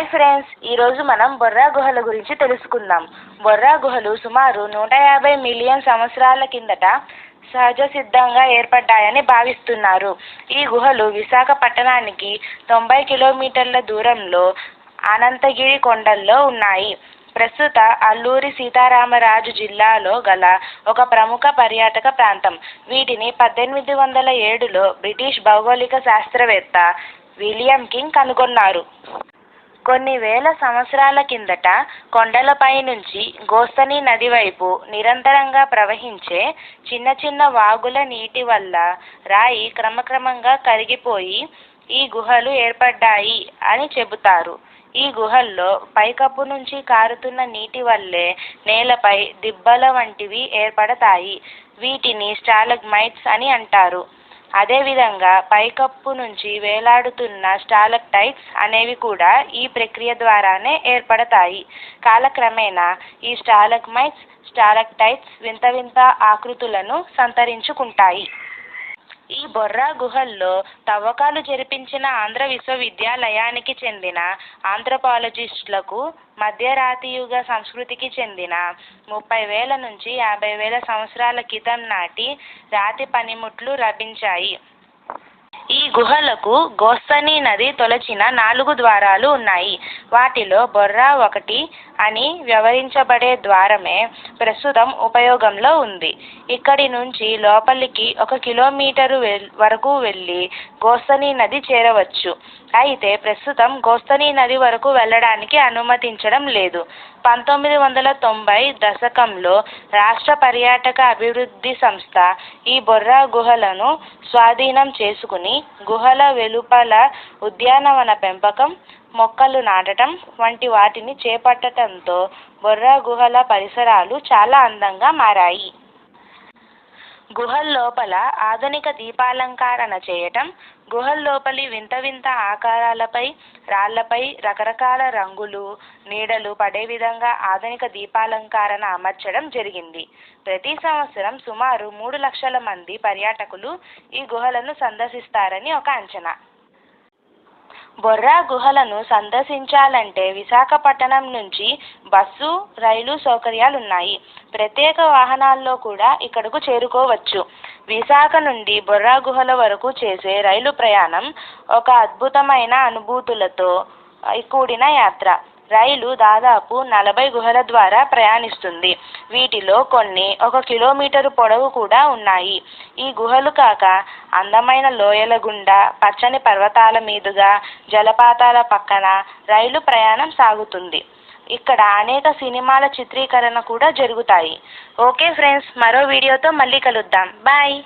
Hi friends ఈరోజు మనం బొర్రా గుహల గురించి తెలుసుకుందాం. బొర్రా గుహలు సుమారు నూట యాభై మిలియన్ సంవత్సరాల కిందట సహజ సిద్ధంగా ఏర్పడ్డాయని భావిస్తున్నారు. ఈ గుహలు విశాఖపట్టణానికి తొంభై కిలోమీటర్ల దూరంలో అనంతగిరి కొండల్లో ఉన్నాయి. ప్రస్తుత అల్లూరి సీతారామరాజు జిల్లాలో గల ఒక ప్రముఖ పర్యాటక ప్రాంతం. వీటిని పద్దెనిమిది వందల ఏడులో బ్రిటిష్ భౌగోళిక శాస్త్రవేత్త విలియం కింగ్ కనుగొన్నారు. కొన్ని వేల సంవత్సరాల కిందట కొండలపై నుంచి గోస్తని నది వైపు నిరంతరంగా ప్రవహించే చిన్న చిన్న వాగుల నీటి వల్ల రాయి క్రమక్రమంగా కరిగిపోయి ఈ గుహలు ఏర్పడ్డాయి అని చెబుతారు. ఈ గుహల్లో పైకప్పు నుంచి కారుతున్న నీటి వల్లే నేలపై దిబ్బల వంటివి ఏర్పడతాయి. వీటిని స్టాలగ్మైట్స్ అని అంటారు. అదేవిధంగా పైకప్పు నుంచి వేలాడుతున్న స్టాలక్టైట్స్ అనేవి కూడా ఈ ప్రక్రియ ద్వారానే ఏర్పడతాయి. కాలక్రమేణా ఈ స్టాలగ్మైట్స్ స్టాలక్టైట్స్ వింత వింత ఆకృతులను సంతరించుకుంటాయి. ఈ బొర్రా గుహల్లో తవ్వకాలు జరిపించిన ఆంధ్ర విశ్వవిద్యాలయానికి చెందిన ఆంథ్రోపాలజిస్టులకు మధ్యరాతియుగ సంస్కృతికి చెందిన ముప్పై వేల నుంచి యాభై వేల సంవత్సరాల క్రితం నాటి రాతి పనిముట్లు లభించాయి. ఈ గుహలకు గోస్తని నది తొలచిన నాలుగు ద్వారాలు ఉన్నాయి. వాటిలో బొర్రా ఒకటి అని వ్యవహరించబడే ద్వారమే ప్రస్తుతం ఉపయోగంలో ఉంది. ఇక్కడి నుంచి లోపలికి ఒక కిలోమీటరు వరకు వెళ్ళి గోస్తని నది చేరవచ్చు. అయితే ప్రస్తుతం గోస్తని నది వరకు వెళ్ళడానికి అనుమతించడం లేదు. పంతొమ్మిది వందల తొంభై దశకంలో రాష్ట్ర పర్యాటక అభివృద్ధి సంస్థ ఈ బొర్రా గుహలను స్వాధీనం చేసుకుని గుహల వెలుపల ఉద్యానవన పెంపకం మొక్కలు నాటడం వంటి వాటిని చేపట్టడంతో బొర్రా గుహల పరిసరాలు చాలా అందంగా మారాయి. గుహల్లోపల ఆధునిక దీపాలంకరణ చేయటం గుహల్లోపలి వింత వింత ఆకారాలపై రాళ్ళపై రకరకాల రంగులు నీడలు పడే విధంగా ఆధునిక దీపాలంకరణ అమర్చడం జరిగింది. ప్రతి సంవత్సరం సుమారు మూడు లక్షల మంది పర్యాటకులు ఈ గుహలను సందర్శిస్తారని ఒక అంచనా. బొర్రా గుహలను సందర్శించాలంటే విశాఖపట్టణం నుంచి బస్సు రైలు సౌకర్యాలు ఉన్నాయి ప్రత్యేక వాహనాల్లో కూడా ఇక్కడకు చేరుకోవచ్చు. విశాఖ నుండి బొర్రా గుహల వరకు చేసే రైలు ప్రయాణం ఒక అద్భుతమైన అనుభూతులతో కూడిన యాత్ర. రైలు దాదాపు నలభై గుహల ద్వారా ప్రయాణిస్తుంది. వీటిలో కొన్ని ఒక కిలోమీటరు పొడవు కూడా ఉన్నాయి. ఈ గుహలు కాక అందమైన లోయల గుండా పచ్చని పర్వతాల మీదుగా జలపాతాల పక్కన రైలు ప్రయాణం సాగుతుంది. ఇక్కడ అనేక సినిమాల చిత్రీకరణ కూడా జరుగుతాయి. ఓకే ఫ్రెండ్స్ మరో వీడియోతో మళ్ళీ కలుద్దాం. బాయ్!